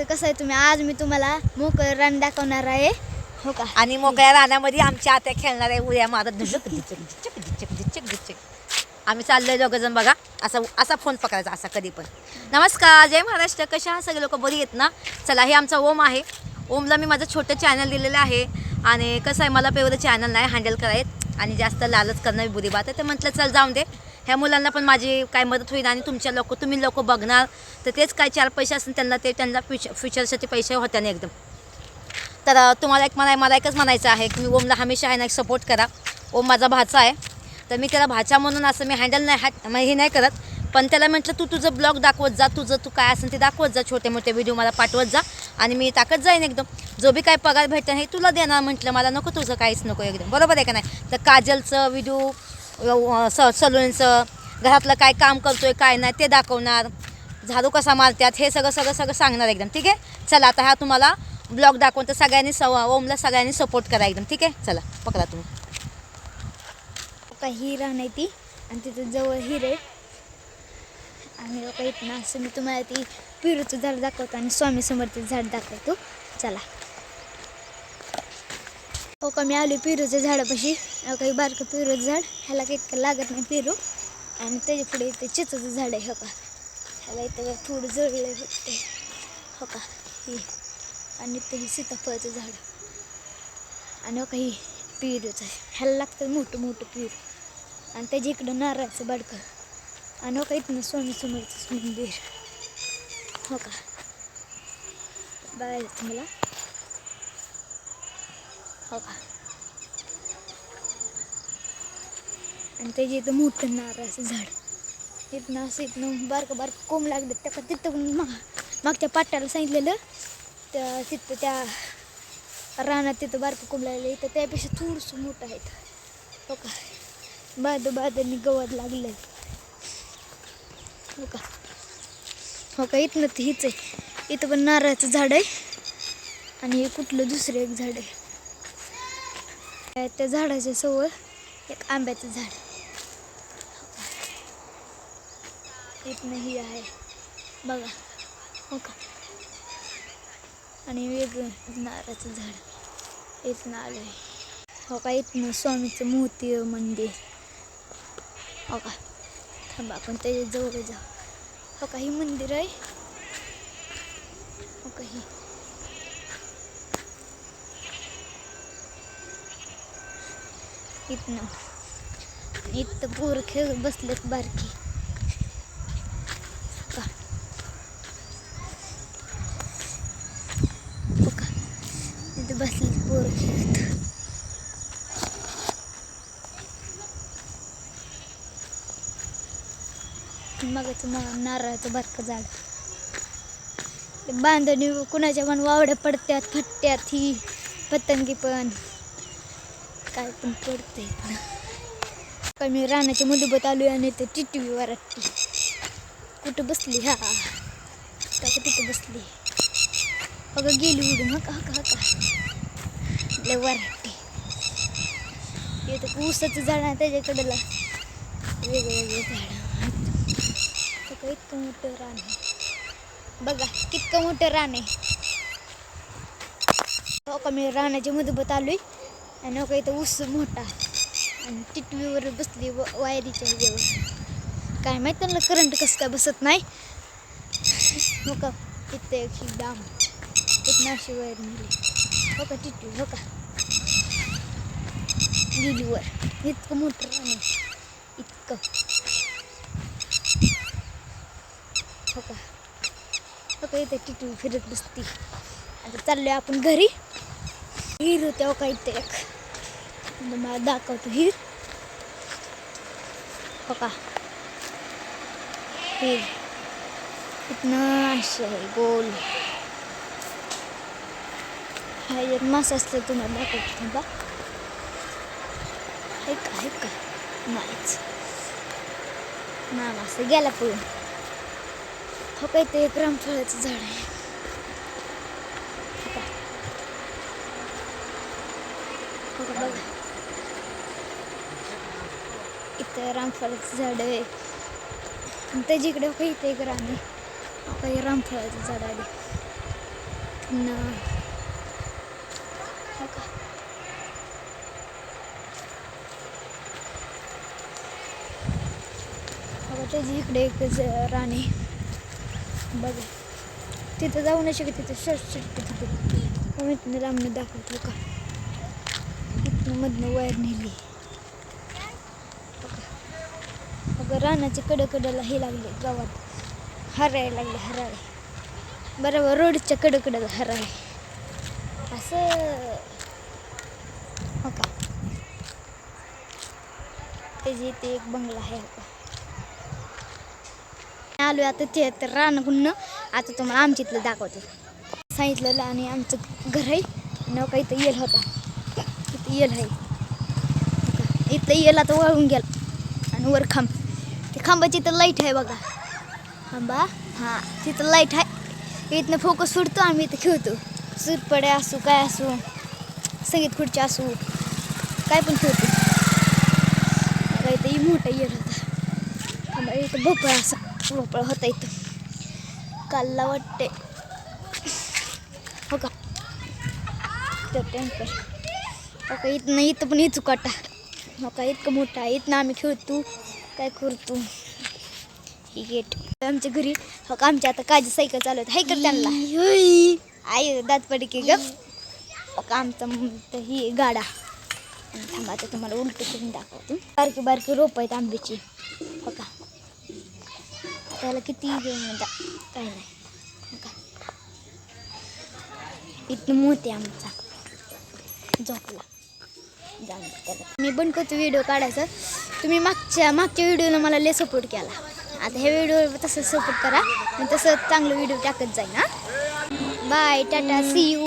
असं कसं आहे तुम्ही आज मी तुम्हाला मोकळं रान दाखवणार आहे. हो का? आणि मोकळ्या रानामध्ये आमच्या आत्या खेळणार आहे. उद्या मारत झुक झिचक झिचक आम्ही चाललोय दोघंजण बघा. असा असा फोन पकडायचा असा कधी पण. नमस्कार जय महाराष्ट्र. कशा सगळे लोक बरी आहेत ना? चला हे आमचा ओम आहे. ओमला मी माझं छोटं चॅनल दिलेलं आहे. आणि कसं आहे मला एवढं चॅनल नाही हँडल करायत. आणि जास्त लालच करणं बुरी बात आहे. तर म्हटलं चल जाऊन दे. ह्या मुलांना पण माझी काय मदत होईल आणि तुमच्या लोक तुम्ही लोक बघणार. तर तेच काय चार पैसे असेल त्यांना ते त्यांना फ्युच फ्युचरसाठी पैसे होत्या नाही एकदम. तर तुम्हाला एक मला मला एकच म्हणायचं आहे की मी ओमला हमेशा आहे ना एक सपोर्ट करा. ओम माझा भाचा आहे. तर मी त्याला भाचा म्हणून असं मी हँडल नाही हॅट हे नाही करत. पण त्याला म्हटलं तू तुझं ब्लॉग दाखवत जा तुझं तू काय असेल ते दाखवत जा छोटे मोठे व्हिडिओ मला पाठवत जा आणि मी टाकत जाईन एकदम. जो बी काय पगार भेटेल हे तुला देणार म्हटलं मला नको तुझं काहीच नको एकदम. बरोबर आहे का नाही? तर काजलचं व्हिडिओ स सलूनचं घरातलं काय काम करतो आहे काय नाही ते दाखवणार. झाडू कसा मारतात हे सगळं सगळं सगळं सांगणार एकदम ठीक आहे? चला आता हा तुम्हाला ब्लॉग दाखवून तर सगळ्यांनी सव ओमला सगळ्यांनी सपोर्ट करा एकदम ठीक आहे? चला पकडा तुम्ही. हो का ही ती आणि तिथं जवळ हिरे आणि हो इथनं असं मी तुम्हाला ती पिरूचं झाड दाखवतो आणि स्वामी समर्थचं झाड दाखवतो. चला. हो का मी आली पेरूच्या झाडापाशी काही बारकं पेरूचं झाड. ह्याला काही इतकं लागत नाही पेरू. आणि त्याच्या पुढे इथे चिचाचं झाड आहे हो का? ह्याला इथं थोडं जळलं ते हो का? ही. आणि ते हे सीताफळचं झाड. आणि हो का ही पेरूचं आहे. ह्याला लागतं मोठं मोठं पेरू. आणि त्याच्या इकडं नारळाचं बाडकं. आणि हो का इथनं स्वामी समोरचं मंदिर. हो का? बघायचं तुम्हाला हो का? आणि त्याच्या इथं मोठं नारळाचं झाड. इथनं असं इथनं बारकं बारकं कोंब लागलं त्या तिथं पण मागच्या पाट्याला सांगितलेलं त्या तिथं त्या रानात तिथं बारकं कोंब लागलं इथं त्यापेक्षा थोडंसं मोठं आहेत हो का? बाद बादनी गवत लागलं हो का? हो का? इथनं तर हीच आहे. इथं पण नारळाचं झाड आहे. आणि हे कुठलं दुसरं एक झाड आहे. त्या झाडाच्या समोर एक आंब्याचं झाड. हो का? इथनं ही आहे. बघा. हो का? आणि वेगळं नारळाचं झाड. इथनं आलं आहे. हो का? इथनं स्वामीचं मोती मंदिर. हो का? थांबा आपण त्याच्याजवळ जाऊ. हो का? ही मंदिर आहे. हो का? ही. इथनं. इथं पोरं खेळ बसलेत बारकी. हो इथं बसलेत पोर खेळत. मगाचं मग नारळाचं बारकं झाड. बांधणी कुणाच्या पण वावड्या पडत्यात फटत्यात ही पतंगी पण. काय पण पडते काय मी रानाच्या मुदबत आलो आणि ते टिटवी वरटली कुठं बसली हा? का तिथं बसली? अगं गेली उडून. हका हका हका लय वरटली येतं ऊसाचं झाड आहे त्याच्याकडला वेगळे वेगळे झाड सगळं इतकं मोठं रान आहे? बघा कितकं मोठं रान आहे. हो का मी रानाच्या मधोबत आलोय. आणि हो इथं ऊस मोठा. आणि टिटवीवर बसली व वायरीच्या ह्याच्यावर. काय माहीत त्यांना करंट कसं काय बसत नाही. हो का? इथं एक ही डाम. इथं अशी वायर नेली हो का टिटवी? हो का? गेली इतकं मोठं रान इतकं. हो का? हो का इथे टिटवी फिरत बसती. आता चाललोय आपण घरी. हिरो होते हो इथे एक. तुम्हाला मला दाखवतो ही. हो का हे. इथनं असं आहे गोल. हा एक मासा असलं तुम्हाला दाखवतो थांबा. हे का हे का नाहीच. ना मासा गेला पळून. हो काय ते एक रामफळाचं झाड आहे. बघा. इथं रामफळाचं झाड आहे. आणि त्याच्या इकडे हो इथे एक रान आहे रामफळाचं झाड आले. पुन्हा का? त्याची इकडे एकच रान आहे बघा. तिथं जाऊ नाही शकत तिथं शर्ट शर्ट तिथे. मी इथनं लांबनं दाखवतो का? इथनं मधनं वायर नेली. रानाचे रानाच्या कडकड्याला हे लागले गावात. हरायला लागले हराळे. बरोबर रोडच्या कडकड्याला हराळे. असं. हो का? त्याची इथे एक बंगला आहे. हो का आलो आता ते तर रानकुन्न आता तुम्हाला आमच्या इथलं दाखवतो. सांगितलेलं आणि आमचं घर आहे. नका इथं येल होता. इथं येल आहे. हो इथं येला तर येल आता वळून गेला. आणि वर खांब. खांबाची तर लाइट आहे बघा. खांबा? हां तिथं लाइट आहे इथनं फोकस सुटतो आम्ही इथं खेळतो. सुरपडे असू काय असू संगीत खुर्ची असू काय पण खेळतो. बघा इथं ही मोठा येल होता. थांबा इथं भोपळा असा भोपळा होता इथं. कालला वाटते हो का? टेम्पर टँकर हो का इथं इथं पण इचू काटा. हो का इतकं मोठा आहे इथनं आम्ही खेळतो. काय करतो? ही गेट. आमच्या घरी हो का आमच्या आता काजी सायकल चालवत हाय कर त्यांना? आई दात पडके ग. आमचं ही गाडा. आणि थांबा आता तुम्हाला उलट करून दाखवतो. बारकी बारकी रोप आहेत आंब्याची. हो का त्याला किती म्हणता काही नाही. हो का इथनं मोठे आमचा. झोपला. जाऊन त्याला. मी पण करतो व्हिडिओ काढायचा? तुम्ही मागच्या मागच्या व्हिडिओला मला लय सपोर्ट केला. आता ह्या व्हिडिओ तसं सपोर्ट करा. आणि तसं चांगलं व्हिडिओ टाकत जाईल ना बाय टाटा सी यू